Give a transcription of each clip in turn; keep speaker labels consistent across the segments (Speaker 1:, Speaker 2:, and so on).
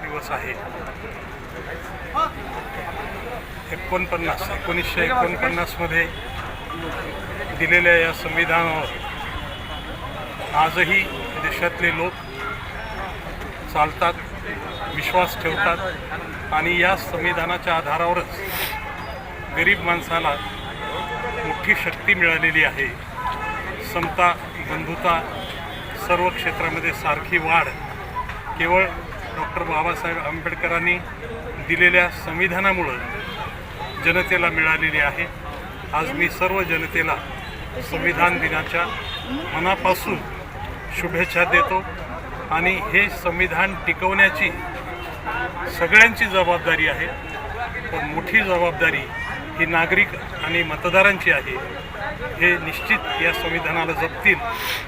Speaker 1: दिवस आहे. एकोणपन्नास एकोणीसशे एकोणपन्नासमध्ये दिलेल्या या संविधानावर आजही देशातले लोक चालतात विश्वास ठेवतात आणि या संविधानाच्या आधारावरच गरीब माणसाला मोठी शक्ती मिळालेली आहे. समता बंधुता सर्व क्षेत्रामध्ये सारखी वाढ केवळ डॉक्टर बाबासाहेब आंबेडकरांनी दिलेल्या संविधानामुळं जनतेला मिळालेली आहे. आज मी सर्व जनतेला संविधान दिनाच्या मनापासून शुभेच्छा देतो आणि हे संविधान टिकवण्याची सगळ्यांची जबाबदारी आहे. पण मोठी जबाबदारी ही नागरिक आणि मतदारांची आहे हे निश्चित या संविधानाला जपतील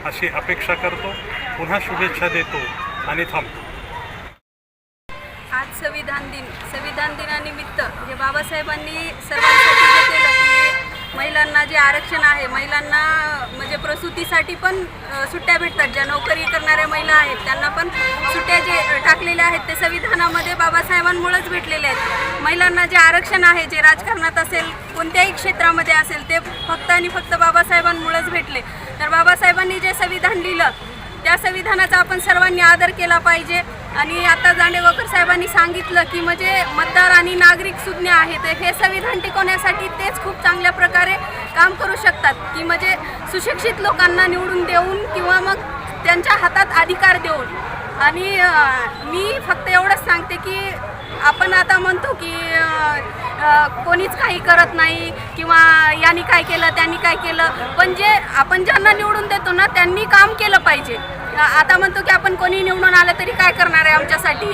Speaker 1: अशी अपेक्षा करतो. पुन्हा शुभेच्छा देतो आणि थांबतो.
Speaker 2: आज संविधान दिन संविधान दिनानिमित्त म्हणजे बाबासाहेबांनी सर्वांसाठी जे केलं महिलांना जे आरक्षण आहे महिलांना म्हणजे प्रसूतीसाठी पण सुट्ट्या भेटतात. ज्या नोकरी करणाऱ्या महिला आहेत त्यांना पण सुट्ट्या जे टाकलेल्या आहेत ते संविधानामध्ये बाबासाहेबांमुळेच भेटलेले आहेत. महिलांना जे आरक्षण आहे जे राजकारणात असेल कोणत्याही क्षेत्रामध्ये असेल ते फक्त आणि फक्त बाबासाहेबांमुळेच भेटले. तर बाबासाहेबांनी जे संविधान लिहिलं त्या संविधानाचा आपण सर्वांनी आदर केला पाहिजे. आणि आता जांडेवकर साहेबांनी सांगितलं की म्हणजे मतदार आणि नागरिक सुज्ञ आहेत हे संविधान टिकवण्यासाठी तेच खूप चांगल्या प्रकारे काम करू शकतात. की म्हणजे सुशिक्षित लोकांना निवडून देऊन किंवा मग त्यांच्या हातात अधिकार देऊन. आणि मी फक्त एवढंच सांगते की आपण आता म्हणतो की कोणीच काही करत नाही किंवा यांनी काय केलं त्यांनी काय केलं. पण जे आपण ज्यांना निवडून देतो ना त्यांनी काम केलं पाहिजे. आता म्हणतो की आपण कोणी निवडून आलं तरी काय करणार आहे आमच्यासाठी?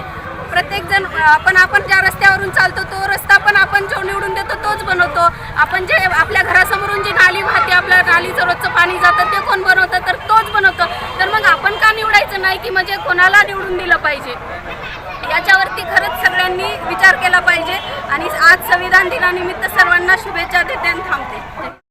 Speaker 2: प्रत्येक जण आपण आपण ज्या रस्त्यावरून चालतो तो रस्ता पण आपण जो निवडून देतो तोच बनवतो. आपण जे आपल्या घरासमोरून जी नाली वाहते आपल्या नालीचं रोजचं पाणी जातं ते कोण बनवतं? तर तोच बनवतो. तर मग आपण का निवडायचं नाही की म्हणजे कोणाला निवडून दिलं पाहिजे? याच्यावरती खरंच सगळ्यांनी विचार केला पाहिजे. आणि आज संविधान दिनानिमित्त सर्वांना शुभेच्छा देते आणि थांबते.